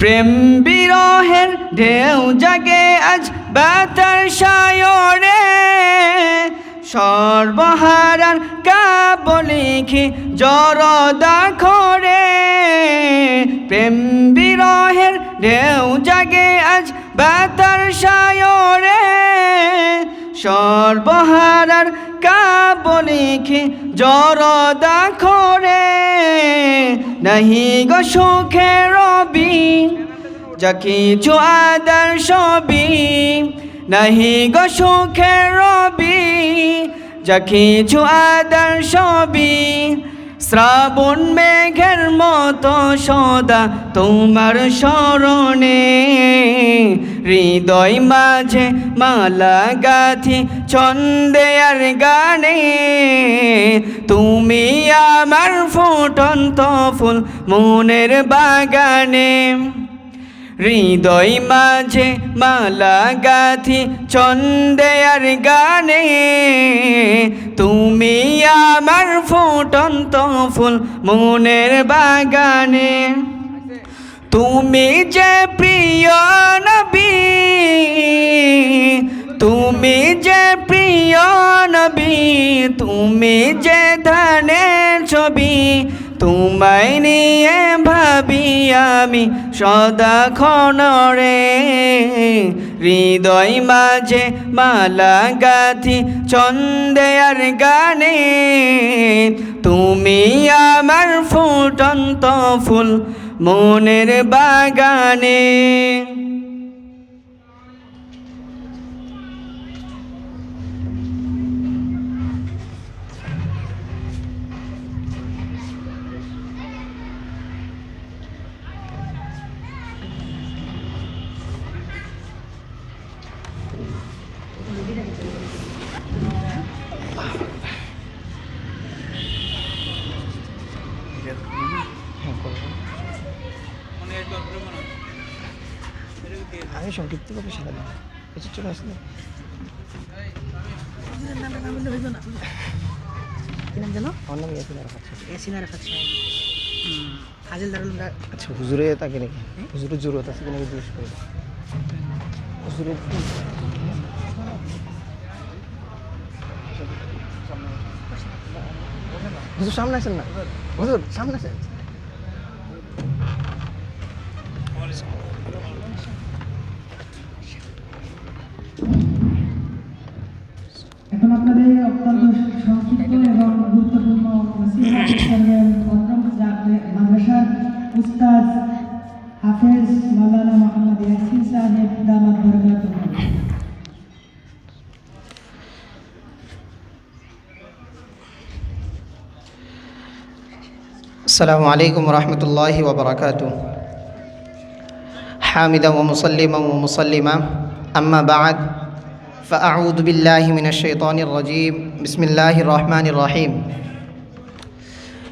প্রেম বিরহের ঢেউ জাগে আজ বাতার সায়রে সর্বহারার কাব লিখি জরদা খরে প্রেম বিরহের ঢেউ জাগে আজ বাতার সায়রে সর্বহারার কাব লিখি জরদা খরে নাহি গো সুখে রবি, যা কিছু আদার সবই। নাহি গো সুখে রবি, যা কিছু আদার সবই। শ্রাবণ মেঘের মতো সদা তোমার স্মরণে হৃদয় মাঝে মালা গাথি, ছন্দে আর গানে। তুমি আমার ফুটন্ত ফুল মনের বাগানে। হৃদয় মাঝে মালা গাথি ছন্দে আর গানে। তুমি আমার ফুটন্ত ফুল মনের বাগানে। তুমি যে প্রিয় নবী, তুমি যে প্রিয় নবী, তুমি যে ধানের ছবি তোমায় নিয়ে ভাবি আমি সদা ক্ষণরে হৃদয় মাঝে মালা গাথি ছন্দে আর গানে। তুমি আমার ফুটন্ত ফুল মনের বাগানে। আমি সংক্ষিপ্তভাবে সারা দিন। কিছু চলে আসলে কি নাম জানো আমার নাম ইয়াসিন আরাফাত শেখ। ইয়াসিন আরাফাত ফাজিল দারুল আচ্ছা হুজুরে নাকি? জরুরত আছে কিনা জিজ্ঞেস করি। হুজুরের হুজুর সামনে আসেন না? হুজুর সামনে আসেন গুরুত্বপূর্ণ নসিহত করবেন ভদ্রম জাগরে- মাদ্রাসার উস্তাদ হাফেজ মাওলানা মোহাম্মদ ইয়াসিন সাহেব দামাত বরকাতুহ السلام عليكم ورحمة الله وبركاته حامدا ومسلما ومسلما أما بعد فأعوذ بالله من الشيطان الرجيم بسم الله الرحمن الرحيم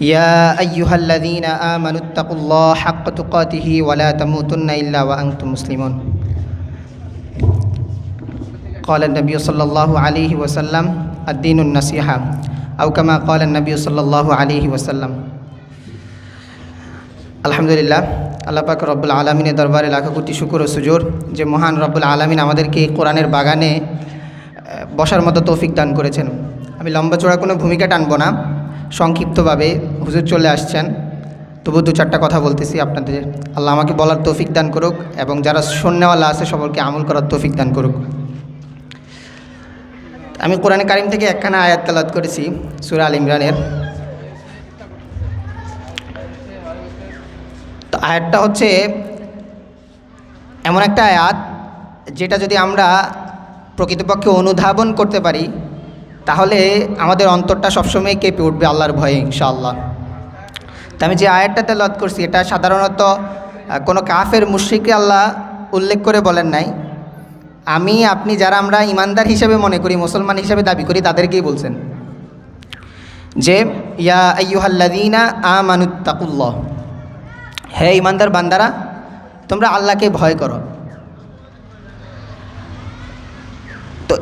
يا أيها الذين آمنوا اتقوا الله حق تقاته ولا تموتن إلا وأنتم مسلمون قال النبي صلى الله عليه وسلم الدين النصيحة أو كما قال النبي صلى الله عليه وسلم আলহামদুলিল্লাহ আল্লাহ পাক রব্বুল আলমিনের দরবারে লাখো কোটি শুকুর ও সুজোর যে মহান রব্বুল আলমিন আমাদেরকে এই কোরআনের বাগানে আহ, বসার মতো তৌফিক দান করেছেন আমি লম্বা চড়া কোনো ভূমিকা টানবো না সংক্ষিপ্তভাবে হুজুর চলে আসছেন। তবু দু চারটা কথা বলতেছি আপনাদের। আল্লাহ আমাকে বলার তৌফিক দান করুক এবং যারা শূন্যওয়ালা আছে সকলকে আমল করার তৌফিক দান করুক। আমি কোরআনে কারিম থেকে একখানা আয়াত তালাত করেছি, সুরা আল ইমরানের। তো আয়াতটা হচ্ছে এমন একটা আয়াত যেটা যদি আমরা প্রকৃতপক্ষে অনুধাবন করতে পারি তাহলে আমাদের অন্তরটা সবসময় কেঁপে উঠবে আল্লাহর ভয়ে, ইনশাআল্লাহ। তো আমি যে আয়াতটা তেলাওয়াত করছি, এটা সাধারণত কোনো কাফের মুশ্রিককে আল্লাহ উল্লেখ করে বলেন নাই। আমি, আপনি যারা আমরা ইমানদার হিসেবে মনে করি, মুসলমান হিসেবে দাবি করি, তাদেরকেই বলছেন। যে, ইয়া আইয়ুহাল্লাদিনা আমানুত্তাকুল্লাহ। হে ইমানদার বান্দারা, তোমরা আল্লাহকে ভয় করো। তো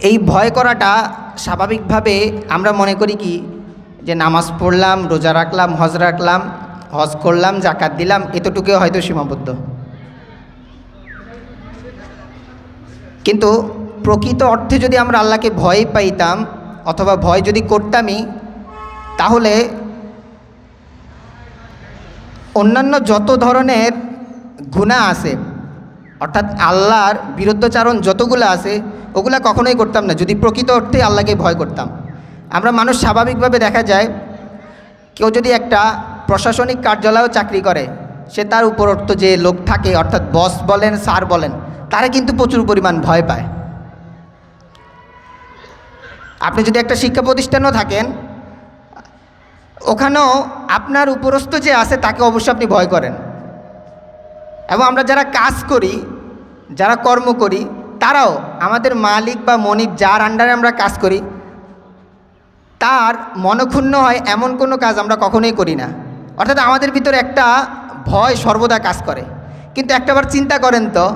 এই ভয় করাটা স্বাভাবিকভাবে আমরা মনে করি কি, যে নামাজ পড়লাম, রোজা রাখলাম, হজ রাখলাম, হজ করলাম জাকাত দিলাম এতটুকু হয়তো সীমাবদ্ধ। কিন্তু প্রকৃত অর্থে যদি আমরা আল্লাহকে ভয় পাইতাম অথবা ভয় যদি করতামই, তাহলে অন্যান্য যত ধরনের গুণা আছে, অর্থাৎ আল্লাহর বিরুদ্ধচারণ যতগুলো আছে ওগুলা কখনোই করতাম না। যদি প্রকৃত অর্থে আল্লাহকে ভয় করতাম। আমরা মানুষ স্বাভাবিকভাবে দেখা যায়, কেউ যদি একটা প্রশাসনিক কার্যালয়েও চাকরি করে, সে তার উপর উপরোক্ত যে লোক থাকে, অর্থাৎ বস বলেন স্যার বলেন, তারা কিন্তু প্রচুর পরিমাণ ভয় পায়। আপনি যদি একটা শিক্ষা প্রতিষ্ঠানও থাকেন, ওখানেও আপনার উপরস্থ যে আছে, তাকে অবশ্যই আপনি ভয় করেন। এবং আমরা যারা কাজ করি, যারা কর্ম করি তারাও আমাদের মালিক বা মনিব যার আন্ডারে আমরা কাজ করি, তার মনক্ষুণ্ণ হয় এমন কোনো কাজ আমরা কখনোই করি না। অর্থাৎ আমাদের ভিতরে একটা ভয় সর্বদা কাজ করে। কিন্তু একটাবার চিন্তা করেন তো,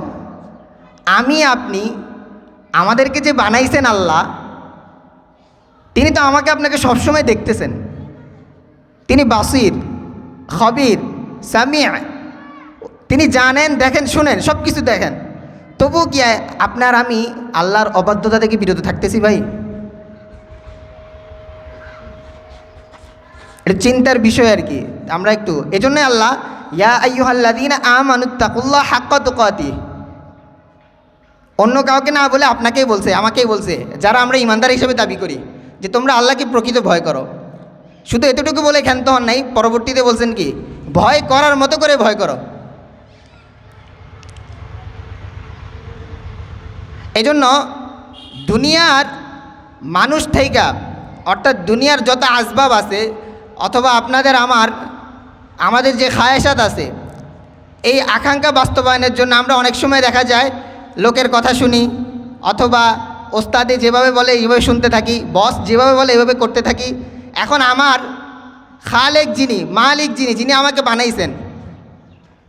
আমি, আপনি, আমাদেরকে যে বানাইছেন আল্লাহ, তিনি তো আমাকে আপনাকে সবসময় দেখতেছেন। তিনি বাসির, খবির সামিয়া তিনি জানেন, দেখেন, শুনেন সব কিছু দেখেন। তবুও কি আপনার আমি আল্লাহর অবাধ্যতা থেকে বিরত থাকতেছি ভাই? এটা চিন্তার বিষয় আর কি। আমরা একটু, এজন্যই আল্লাহ, ইয়া আইয়ুহাল্লাদিন আমানুত্তাকুল্লাহ হাক্কা তুকাতি অন্য কাউকে না বলে আপনাকেই বলছে, আমাকেই বলছে, যারা আমরা ইমানদার হিসেবে দাবি করি, যে তোমরা আল্লাহকে প্রকৃত ভয় করো। শুধু এতটুকু বলে ক্ষান্ত হন নাই, পরবর্তীতে বলছেন কি, ভয় করার মতো করে ভয় করো। এজন্য দুনিয়ার মানুষ থেইকা, অর্থাৎ দুনিয়ার যত আসবাব আছে, অথবা আপনাদের আমার, আমাদের যে খায়াসাত আছে, এই আকাঙ্ক্ষা বাস্তবায়নের জন্য আমরা অনেক সময় দেখা যায়, লোকের কথা শুনি, অথবা ওস্তাদে যেভাবে বলে এইভাবে শুনতে থাকি, বস যেভাবে বলে এভাবে করতে থাকি। এখন আমার খালেক যিনি, মালিক যিনি যিনি আমাকে বানাইছেন,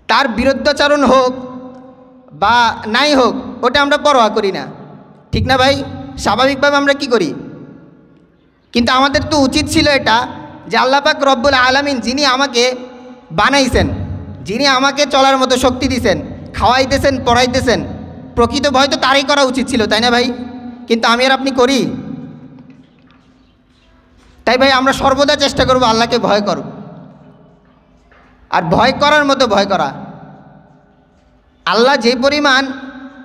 তার বিরুদ্ধাচরণ হোক বা নাই হোক ওটা আমরা পরোয়া করি না। ঠিক না ভাই? স্বাভাবিকভাবে আমরা কি করি? কিন্তু আমাদের তো উচিত ছিল এটা যে আল্লাপাক রব্বুল আলমিন যিনি আমাকে বানাইছেন, যিনি আমাকে চলার মতো শক্তি দিছেন, খাওয়াইতেছেন, পড়াইতেছেন, প্রকৃত ভয় তো তারই করা উচিত ছিল, তাই না ভাই? কিন্তু আমি আর আপনি করি? তাই ভাই, আমরা সর্বদা চেষ্টা করব আল্লাহকে ভয় করব আর ভয় করার মতো ভয় করা। আল্লাহ যে পরিমাণ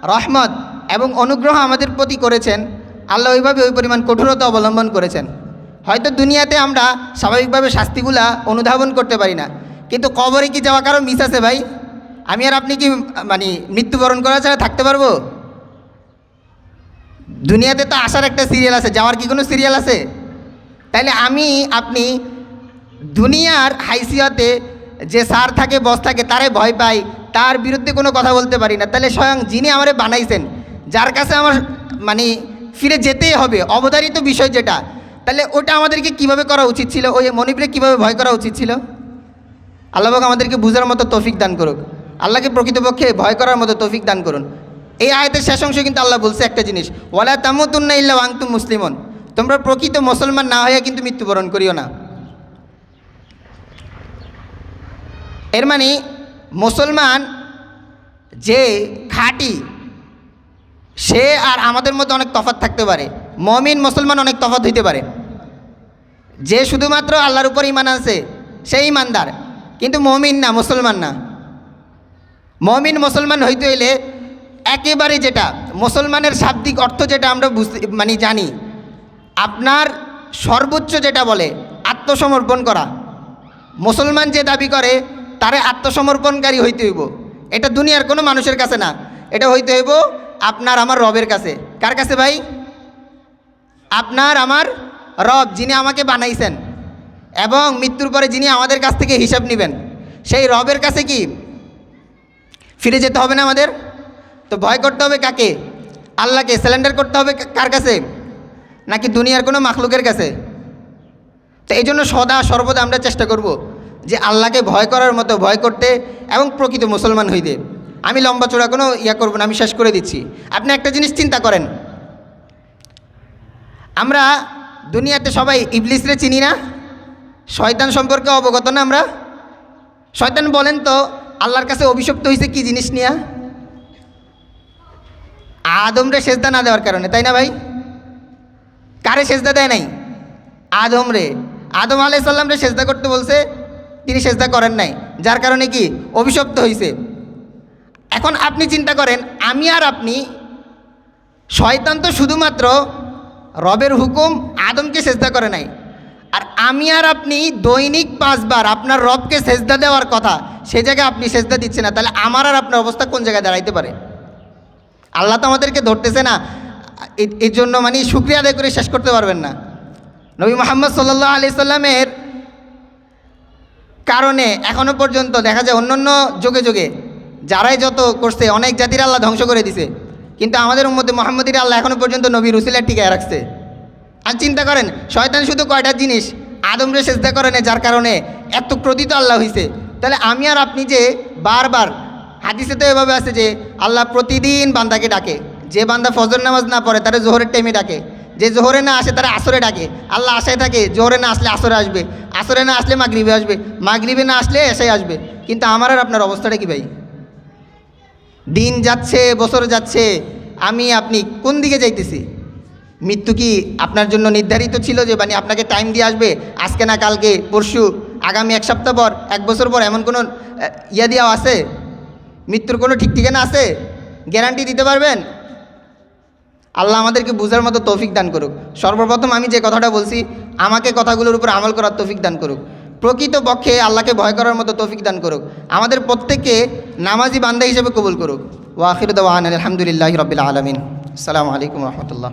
রহমত এবং অনুগ্রহ আমাদের প্রতি করেছেন। আল্লাহ ওইভাবে ওই পরিমাণ কঠোরতা অবলম্বন করেছেন। হয়তো দুনিয়াতে আমরা স্বাভাবিকভাবে শাস্তিগুলা অনুধাবন করতে পারি না। কিন্তু কবরে কি যাওয়া কারও মিস আছে ভাই? আমি আর আপনি কি মানে মৃত্যুবরণ করা ছাড়া থাকতে পারব? দুনিয়াতে তো আসার একটা সিরিয়াল আছে। যাওয়ার কি কোনো সিরিয়াল আছে? তাইলে আমি, আপনি দুনিয়ার হাইসিয়তে যে সার থাকে, বস থাকে, তারে ভয় পাই। তার বিরুদ্ধে কোনো কথা বলতে পারি না। তাহলে স্বয়ং যিনি আমারে বানাইছেন, যার কাছে আমার মানে ফিরে যেতেই হবে, অবধারিত বিষয় যেটা, তাহলে ওটা আমাদেরকে কীভাবে করা উচিত ছিল? ওই মনিবরে কীভাবে ভয় করা উচিত ছিল? আল্লাহবাক আমাদেরকে বুঝার মতো তৌফিক দান করুক। আল্লাহকে প্রকৃতপক্ষে ভয় করার মতো তৌফিক দান করুন। এই আয়তের শেষ অংশে কিন্তু আল্লাহ বলছে একটা জিনিস, ওয়ালা তামুতুন্না ইল্লা ওয়াংতুম মুসলিমন। তোমরা প্রকৃত মুসলমান না হয়ে কিন্তু মৃত্যুবরণ করিও না। এর মানে মুসলমান যে খাঁটি, সে আর আমাদের মধ্যে অনেক তফাৎ থাকতে পারে। মমিন, মুসলমান অনেক তফাৎ হইতে পারে। যে শুধুমাত্র আল্লাহর উপর ইমান আছে সেই ইমানদার কিন্তু মমিন না, মুসলমান না। মমিন, মুসলমান হইতে হইলে একেবারে যেটা, মুসলমানের শাব্দিক অর্থ যেটা আমরা বুঝতে মানে জানি, আপনার সর্বোচ্চ যেটা বলে, আত্মসমর্পণ করা। মুসলমান যে দাবি করে তারে আত্মসমর্পণকারী হইতে হইব। এটা দুনিয়ার কোনো মানুষের কাছে না। এটা হইতে হইব আপনার আমার রবের কাছে। কার কাছে ভাই? আপনার আমার রব যিনি আমাকে বানাইছেন এবং মৃত্যুর পরে যিনি আমাদের কাছ থেকে হিসাব নেবেন। সেই রবের কাছে কি? ফিরে যেতে হবে না আমাদের? তো ভয় করতে হবে কাকে? আল্লাহকে স্যালেন্ডার করতে হবে কার কাছে? নাকি দুনিয়ার কোনো মাখলুকের কাছে? তো এই জন্য সদা সর্বদা আমরা চেষ্টা করব। যে আল্লাহকে ভয় করার মতো ভয় করতে এবং প্রকৃত মুসলমান হইতে। আমি লম্বা চূড়া কোনো ইয়া করব না, আমি শেষ করে দিচ্ছি। আপনি একটা জিনিস চিন্তা করেন। আমরা দুনিয়াতে সবাই ইবলিসরে চিনি না? শয়তান সম্পর্কে অবগত না আমরা? শয়তান বলেন তো, আল্লাহর কাছে অভিশপ্ত হয়েছে কি জিনিস নিয়া? আদমরে সেজদা না দেওয়ার কারণে, তাই না ভাই? কারে সেজদা দেয় নাই? আদম রে আদম আলাইসাল্লামরে সেজদা করতে বলছে তিনি সেজদা করেন নাই, যার কারণে কি অভিশপ্ত হয়েছে এখন আপনি চিন্তা করেন, আমি আর আপনি শয়তান তো শুধুমাত্র রবের হুকুম আদমকে সেজদা করে নাই, আর আমি আর আপনি দৈনিক পাঁচবার আপনার রবকে সেজদা দেওয়ার কথা, সে জায়গায় আপনি সেজদা দিচ্ছে না, তাহলে আমার আর আপনার অবস্থা কোন জায়গায় দাঁড়াইতে পারে? আল্লাহ তো আমাদেরকে ধরতেছে না এর জন্য মানে শুক্রিয়া আদায় করে শেষ করতে পারবেন না। নবী মোহাম্মদ সাল্লাহ আলি সাল্লামের কারণে এখনও পর্যন্ত দেখা যায় অন্য অন্য যুগে যুগে যারাই যত করছে, অনেক জাতির আল্লাহ ধ্বংস করে দিছে। কিন্তু আমাদের মধ্যে মোহাম্মদীর আল্লাহ এখনও পর্যন্ত নবী রুসিলার টিকায় রাখছে। আর চিন্তা করেন, শয়তান শুধু কয়টা জিনিস আদমরে চেষ্টা করে না যার কারণে এত ক্রোধিত আল্লাহ হয়েছে তাহলে আমি আর আপনি যে বারবার হাদিসে তো এভাবে আছে যে, আল্লাহ প্রতিদিন বান্দাকে ডাকে। যে বান্দা ফজর নামাজ না পড়ে, তারা জোহরের টাইমে ডাকে। যে জোহরে না আসে তারা আসরে ডাকে। আল্লাহ আশায় থাকে, জোহরে না আসলে আসরে আসবে। আসরে না আসলে মাগরিবে আসবে। মাগরিবে না আসলে এসাই আসবে। কিন্তু আমার আর আপনার অবস্থাটা কি ভাই? দিন যাচ্ছে, বছর যাচ্ছে, আমি, আপনি কোন দিকে যাইতেছি? মৃত্যু কি আপনার জন্য নির্ধারিত ছিল যে মানে আপনাকে টাইম দিয়ে আসবে? আজকে না কালকে? পরশু? আগামী এক সপ্তাহ পর? এক বছর পর? এমন কোনো ইয়া দিয়াও আছে? মৃত্যুর কোনো ঠিক ঠিকানা আছে? গ্যারান্টি দিতে পারবেন? আল্লাহ আমাদেরকে বুঝার মতো তৌফিক দান করুক। সর্বপ্রথম আমি যে কথাটা বলছি, আমাকে কথাগুলোর উপর আমল করার তৌফিক দান করুক। প্রকৃত পক্ষে আল্লাহকে ভয় করার মতো তৌফিক দান করুক। আমাদের প্রত্যেককে নামাজি বান্দা হিসেবে কবুল করুক। ওয়াখির দাওয়ান আলহামদুলিল্লাহ রবিল আলমিন। আসসালামু আলাইকুম রহমতুল্লাহ।